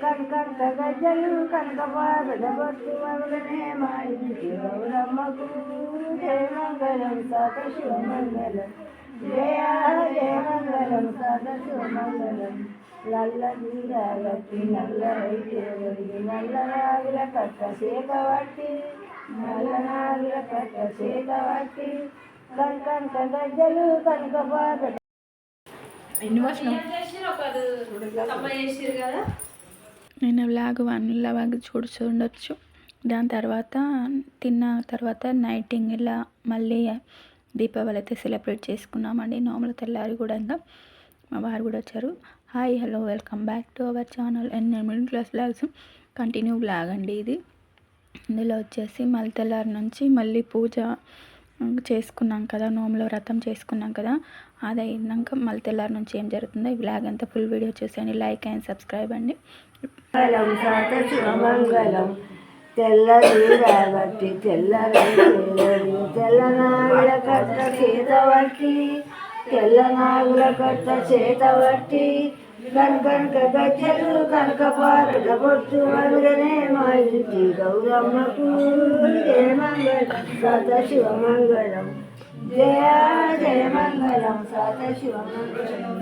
కనకంట గజ్జలు కనకపాదబొట్టు వదలనే మా ఇంటి గౌరమ్మకు జయమంగళం సాత జయ జయమంగళం నల్ల నీరాగట్టి నల్ల రైతే ఒడిగి నల్ల నాగుల కట్ట సేక నల్ల నాగుల కట్ట సేక వట్టి గజ్జలు కనకపాద ఎన్ని వర్షం నేను వ్లాగ్ వన్ వ్లాగ్ చూడు ఉండొచ్చు. దాని తర్వాత తిన్న తర్వాత నైటింగ్ ఇలా మళ్ళీ దీపావళి అయితే సెలబ్రేట్ చేసుకున్నామండి. నోముల తెల్లారి కూడా ఇంకా మా వారు కూడా వచ్చారు. Hi hello welcome back to our channel and middle class vlogs continue vlog అండి ఇది. ఇందులో వచ్చేసి మళ్ళీ తెల్లారి నుంచి మళ్ళీ పూజ చేసుకున్నాం కదా నోములో వ్రతం చేసుకున్నాం కదా అది అయినాక మళ్ళీ తెల్లారి నుంచి ఏం జరుగుతుందో ఈ బ్లాగ్ అంతా ఫుల్ వీడియో చూసేయండి. లైక్ అండ్ సబ్స్క్రైబ్ అండి. మంగళం సాత శివమంగళం తెల్లటి తెల్లరి తెల్లనాగుల కట్ట చేతవట్టి తెల్లనాగుల కట్ట చేత వట్టి కనకనక గజ్జలు కనక పారల బొట్టు వదలనే మా ఇంటి గౌరమ్మకు జయమంగళం సత శివమంగళం జయ జయ మంగళం సత శివమంగళం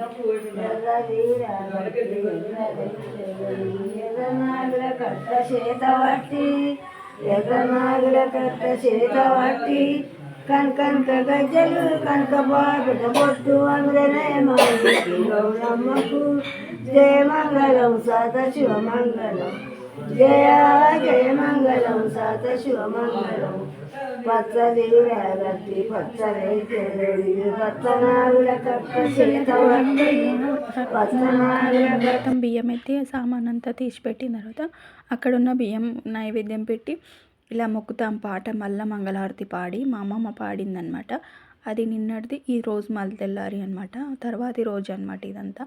కట్ట చేతవట్టి ఎర్రనాగుల కట్ట చేత కనకనక గజ్జలు కనక బాబుట బొట్టు అందరనే గౌరమ్మకు జయ మంగళం సత శివమంగళం. జయ జయ మంగళం సత శివమంగళం పచ్చది వేగట్టి పచ్చనాగుల పచ్చనాగుల మొత్తం బియ్యం అయితే సామాన్ అంతా తీసి పెట్టిన తర్వాత అక్కడ ఉన్న బియ్యం నైవేద్యం పెట్టి ఇలా మొక్కుతాం పాట మళ్ళా మంగళహారతి పాడి మా అమ్మమ్మ పాడిందనమాట అది నిన్నటిది ఈ రోజు మళ్ళీ తెల్లారి అనమాట తర్వాతి రోజు అనమాట ఇదంతా.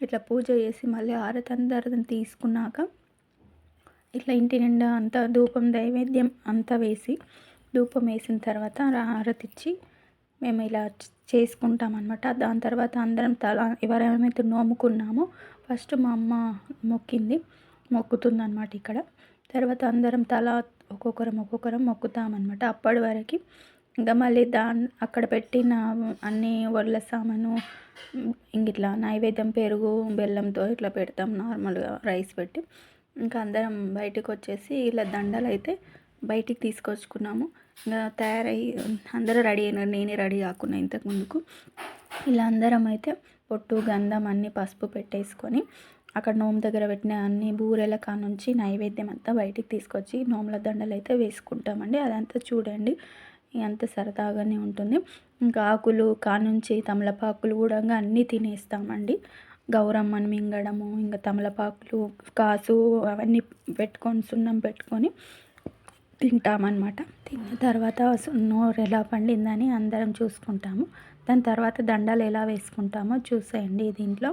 ఇట్లా పూజ చేసి మళ్ళీ హారతి అందరిని తీసుకున్నాక ఇట్లా ఇంటి నిండా అంతా ధూపం నైవేద్యం అంతా వేసి ధూపం వేసిన తర్వాత హారతిచ్చి మేము ఇలా చేసుకుంటాం అనమాట దాని తర్వాత అందరం తల ఎవరేమైతే నోముకున్నామో ఫస్ట్ మా అమ్మ మొక్కింది మొక్కుతుందన్నమాట ఇక్కడ. తర్వాత అందరం తల ఒక్కొక్కరం ఒక్కొక్కరం మొక్కుతామన్నమాట. అప్పటి వరకు ఇంకా మళ్ళీ దాని అక్కడ పెట్టిన అన్ని వడ్ల సామాను ఇంక ఇట్లా నైవేద్యం పెరుగు బెల్లంతో ఇట్లా పెడతాం నార్మల్గా రైస్ పెట్టి. ఇంకా అందరం బయటకు వచ్చేసి ఇలా దండలు అయితే బయటికి తీసుకొచ్చుకున్నాము. ఇంకా తయారయ్యి అందరూ రెడీ అయినారు. నేనే రెడీ కాకుండా ఇంతకు ముందుకు ఇలా అందరం అయితే పొట్టు గంధం అన్నీ పసుపు పెట్టేసుకొని అక్కడ నోము దగ్గర పెట్టిన అన్ని బూరెల కానుంచి నైవేద్యం అంతా బయటికి తీసుకొచ్చి నోముల దండలు అయితే వేసుకుంటామండి. అదంతా చూడండి. అంత సరదాగానే ఉంటుంది. ఇంకా ఆకులు కానుంచి తమలపాకులు కూడా అన్నీ తినేస్తామండి. గౌరమ్మను మింగడము ఇంకా తమలపాకులు కాసు అవన్నీ పెట్టుకొని సున్నం పెట్టుకొని తింటామన్నమాట. తిన్న తర్వాత నోరు ఎలా పండిందని అందరం చూసుకుంటాము. దాని తర్వాత దండలు ఎలా వేసుకుంటామో చూసేయండి దీంట్లో.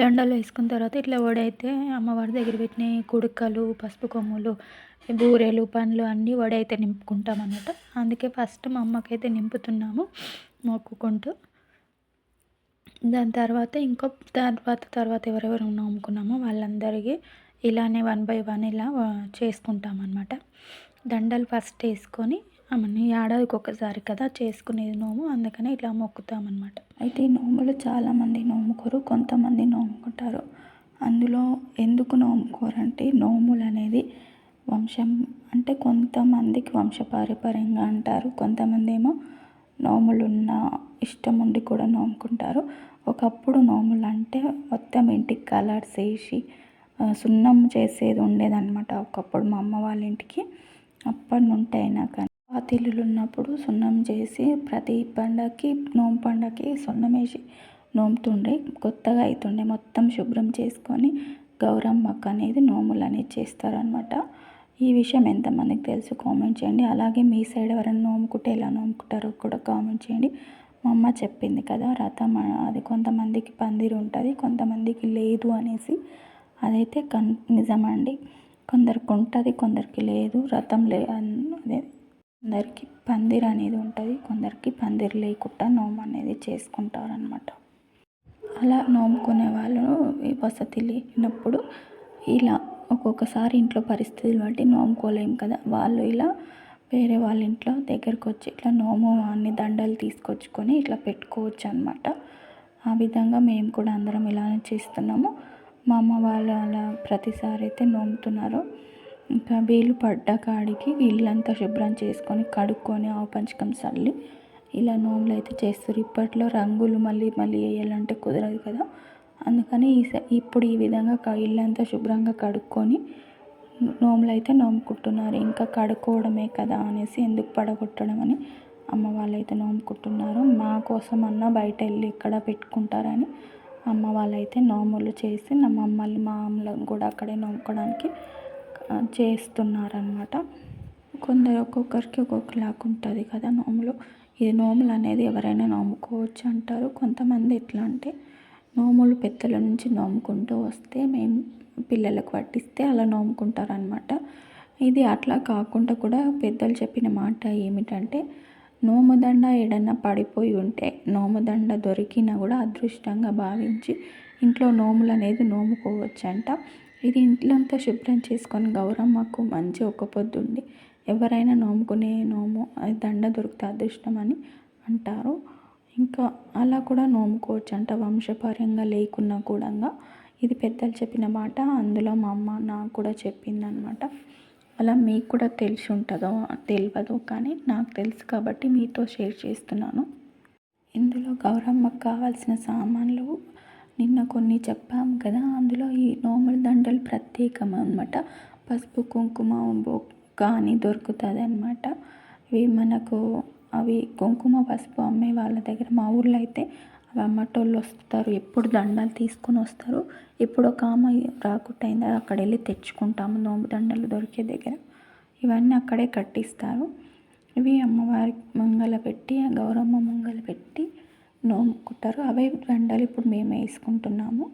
దండలు వేసుకున్న తర్వాత ఇట్లా వడైతే అమ్మవారి దగ్గర పెట్టిన కుడుకలు పసుపు కొమ్ములు బూరెలు పండ్లు అన్నీ వడైతే నింపుకుంటాం అన్నమాట అందుకే ఫస్ట్ మా అమ్మకైతే నింపుతున్నాము మొక్కుకుంటూ. దాని తర్వాత ఇంకో తర్వాత తర్వాత ఎవరెవరు నమ్ముకున్నామో వాళ్ళందరికీ ఇలానే వన్ బై వన్ ఇలా చేసుకుంటాం అనమాట దండలు ఫస్ట్ వేసుకొని అవన్నీ ఏడాదికి ఒకసారి కదా చేసుకునేది నోము అందుకనే ఇలా మొక్కుతామన్నమాట. అయితే ఈ నోములు చాలామంది నోముకోరు కొంతమంది నోముకుంటారు అందులో ఎందుకు నోముకోరంటే నోములు అనేది వంశం అంటే కొంతమందికి వంశపారంపర్యంగా అంటారు కొంతమంది ఏమో నోములు ఉన్న ఇష్టం ఉండి కూడా నోముకుంటారు. ఒకప్పుడు నోములు అంటే మొత్తం ఇంటికి కలర్స్ వేసి సున్నం చేసేది ఉండేదన్నమాట. ఒకప్పుడు మా అమ్మ వాళ్ళ ఇంటికి అప్పటి నుండి అయినా కానీ. పాతిల్లులు ఉన్నప్పుడు సున్నం చేసి ప్రతి పండగకి నోము పండగకి సున్నం వేసి నోముతుండే. కొత్తగా అవుతుండే మొత్తం శుభ్రం చేసుకొని గౌరమ్మకు అనేది నోములు అనేది చేస్తారనమాట ఈ విషయం ఎంతమందికి తెలుసు కామెంట్ చేయండి. అలాగే మీ సైడ్ ఎవరైనా నోముకుంటే ఎలా నోముకుంటారో కూడా కామెంట్ చేయండి. మా అమ్మ చెప్పింది కదా రథం అది కొంతమందికి పందిరి ఉంటుంది కొంతమందికి లేదు అనేసి. అదైతే కన్ నిజమండి. కొందరికి ఉంటుంది కొందరికి లేదు రథం లే అదే కొందరికి పందిర్ అనేది ఉంటుంది కొందరికి పందిర్ లేకుండా నోము అనేది చేసుకుంటారనమాట అలా నోముకునే వాళ్ళు ఈ వసతి లేనప్పుడు ఇలా ఒక్కొక్కసారి ఇంట్లో పరిస్థితులు బట్టి నోముకోలేం కదా. వాళ్ళు ఇలా వేరే వాళ్ళ ఇంట్లో దగ్గరకు వచ్చి ఇట్లా నోము అన్ని దండలు తీసుకొచ్చుకొని ఇట్లా పెట్టుకోవచ్చు అనమాట ఆ విధంగా మేము కూడా అందరం ఇలానే చేస్తున్నాము. మా అమ్మ వాళ్ళు అలా ప్రతిసారి అయితే నోముతున్నారు ఇంకా వీలు పడ్డ కాడికి ఇల్లంతా శుభ్రం చేసుకొని కడుక్కొని ఆవు పంచకం చల్లి ఇలా నోములు అయితే చేస్తారు. ఇప్పట్లో రంగులు మళ్ళీ మళ్ళీ వేయాలంటే కుదరదు కదా. అందుకని ఈ స- ఇప్పుడు ఈ విధంగా ఇల్లంతా శుభ్రంగా కడుక్కొని నోములు అయితే నోముకుంటున్నారు ఇంకా కడుక్కోవడమే కదా అనేసి ఎందుకు పడగొట్టడం అని అమ్మ వాళ్ళైతే నోముకుంటున్నారు మా కోసం అన్న బయట వెళ్ళి ఎక్కడ పెట్టుకుంటారని అమ్మ వాళ్ళైతే నోములు చేసి నా మమ్మల్ని మా అమ్మలను కూడా అక్కడే నోముకోవడానికి చేస్తున్నారనమాట కొందరు ఒక్కొక్కరికి ఒక్కొక్కలాగా ఉంటుంది కదా నోములు. ఇది నోములు అనేది ఎవరైనా నోముకోవచ్చు అంటారు. కొంతమంది ఎట్లా అంటే నోములు పెద్దల నుంచి నోముకుంటూ వస్తే మేము పిల్లలకు పట్టిస్తే అలా నోముకుంటారనమాట ఇది అట్లా కాకుండా కూడా పెద్దలు చెప్పిన మాట ఏమిటంటే నోముదండ ఏడన్నా పడిపోయి ఉంటే నోముదండ దొరికినా కూడా అదృష్టంగా భావించి ఇంట్లో నోములు అనేది నోముకోవచ్చు అంట ఇది ఇంట్లో అంతా శుభ్రం చేసుకొని గౌరమ్మకు మంచి ఒక పొద్దుండి. ఎవరైనా నోముకునే నోము దండ దొరికితే అదృష్టం అని అంటారు. ఇంకా అలా కూడా నోముకోవచ్చు అంట వంశపరంగా లేకున్నా కూడా ఇది పెద్దలు చెప్పిన మాట అందులో మా అమ్మ నాకు కూడా చెప్పిందనమాట. అలా మీకు కూడా తెలిసి ఉంటుందో తెలియదు కానీ నాకు తెలుసు కాబట్టి మీతో షేర్ చేస్తున్నాను. ఇందులో గౌరమ్మకు కావాల్సిన సామాన్లు నిన్న కొన్ని చెప్పాం కదా అందులో ఈ నోముల దండలు ప్రత్యేకం అనమాట పసుపు కుంకుమ కానీ దొరుకుతుంది అనమాట ఇవి మనకు అవి కుంకుమ పసుపు అమ్మే వాళ్ళ దగ్గర మా ఊర్లో అయితే అవి అమ్మటోళ్ళు వస్తారు ఎప్పుడు దండలు తీసుకొని వస్తారు. ఇప్పుడు ఒక ఆమె రాకుండా అయింది అక్కడ వెళ్ళి తెచ్చుకుంటాము నోము దండలు దొరికే దగ్గర. ఇవన్నీ అక్కడే కట్టిస్తారు. ఇవి అమ్మవారి మంగళ పెట్టి గౌరమ్మ మంగళ పెట్టి నోముకుంటారు. అవే దండలు ఇప్పుడు మేము వేసుకుంటున్నాము.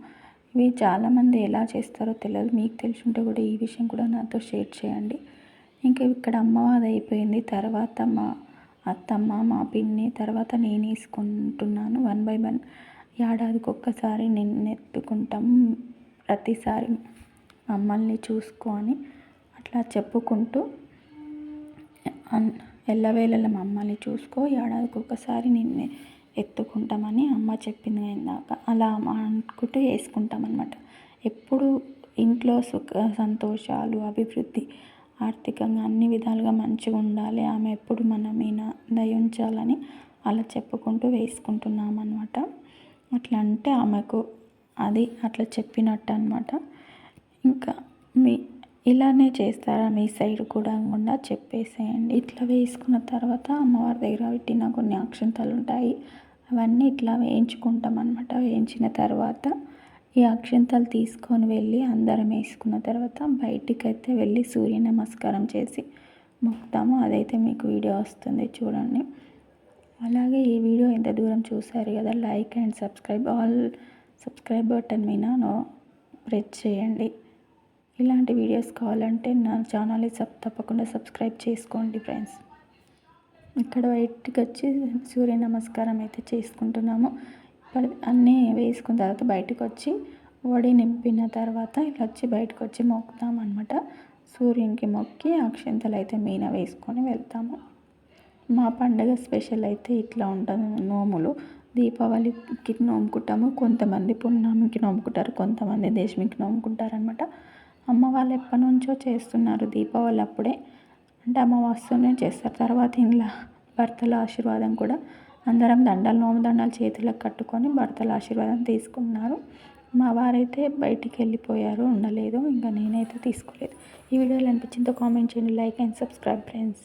ఇవి చాలామంది ఎలా చేస్తారో తెలియదు. మీకు తెలిసి ఉంటే కూడా ఈ విషయం కూడా నాతో షేర్ చేయండి. ఇంకా ఇక్కడ అమ్మవారి అయిపోయింది. తర్వాత మా అత్తమ్మ మా పిన్ని తర్వాత నేను వేసుకుంటున్నాను వన్ బై వన్ ఏడాదికి ఒక్కసారి నిన్ను ఎత్తుకుంటాం ప్రతిసారి మమ్మల్ని చూసుకొని అట్లా చెప్పుకుంటూ అన్ ఎల్లవేళల మమ్మల్ని చూసుకో ఏడాదికి ఒక్కసారి నిన్ను ఎత్తుకుంటామని అమ్మ చెప్పింది ఇందాక అలా అనుకుంటూ వేసుకుంటాం అనమాట ఎప్పుడు ఇంట్లో సుఖ సంతోషాలు అభివృద్ధి ఆర్థికంగా అన్ని విధాలుగా మంచిగా ఉండాలి. ఆమె ఎప్పుడు మన మీద దయ ఉంచాలని అలా చెప్పుకుంటూ వేసుకుంటున్నాం అనమాట అట్లా అంటే ఆమెకు అది అట్లా చెప్పినట్టు అనమాట ఇంకా మీ ఇలానే చేస్తారా? మీ సైడ్ కూడా కూడా చెప్పేసేయండి. ఇట్లా వేసుకున్న తర్వాత అమ్మవారి దగ్గర పెట్టిన కొన్ని అక్షంతలు ఉంటాయి. అవన్నీ ఇట్లా వేయించుకుంటాం అనమాట వేయించిన తర్వాత ఈ అక్షింతలు తీసుకొని వెళ్ళి అందరం వేసుకున్న తర్వాత బయటికి అయితే వెళ్ళి సూర్య నమస్కారం చేసి మొక్కుతాము అదైతే మీకు వీడియో వస్తుంది చూడండి. అలాగే ఈ వీడియో ఎంత దూరం చూసారు కదా like and subscribe all subscribe button మీద నో ప్రెస్ చేయండి. ఇలాంటి వీడియోస్ కావాలంటే నా ఛానల్ని సబ్ తప్పకుండా సబ్స్క్రైబ్ చేసుకోండి ఫ్రెండ్స్. ఇక్కడ బయటికి వచ్చి సూర్య నమస్కారం అయితే చేసుకుంటున్నాము. అన్నీ వేసుకున్న తర్వాత బయటకు వచ్చి వడి నింపిన తర్వాత ఇలా వచ్చి బయటకు వచ్చి మొక్కుతాం అనమాట సూర్యునికి మొక్కి అక్షంతలు అయితే మీన వేసుకొని వెళ్తాము. మా పండగ స్పెషల్ అయితే ఇట్లా ఉంటుంది నోములు. దీపావళికి నోముకుంటాము. కొంతమంది పున్నామికి నోముకుంటారు కొంతమంది దేశమికి నోముకుంటారు అనమాట అమ్మ వాళ్ళు ఎప్పటి నుంచో చేస్తున్నారు దీపావళి అప్పుడే. అంటే అమావాస్యనే చేస్తారు. తర్వాత ఇంట్లో భర్తల ఆశీర్వాదం కూడా అందరం దండలు నోము దండాలు చేతులకు కట్టుకొని భర్తల ఆశీర్వాదం తీసుకున్నారు. మా వారైతే బయటికి వెళ్ళిపోయారు ఉండలేదు. ఇంకా నేనైతే తీసుకోలేదు. ఈ వీడియోలో అనిపించిందో కామెంట్ చేయండి. Like and subscribe friends.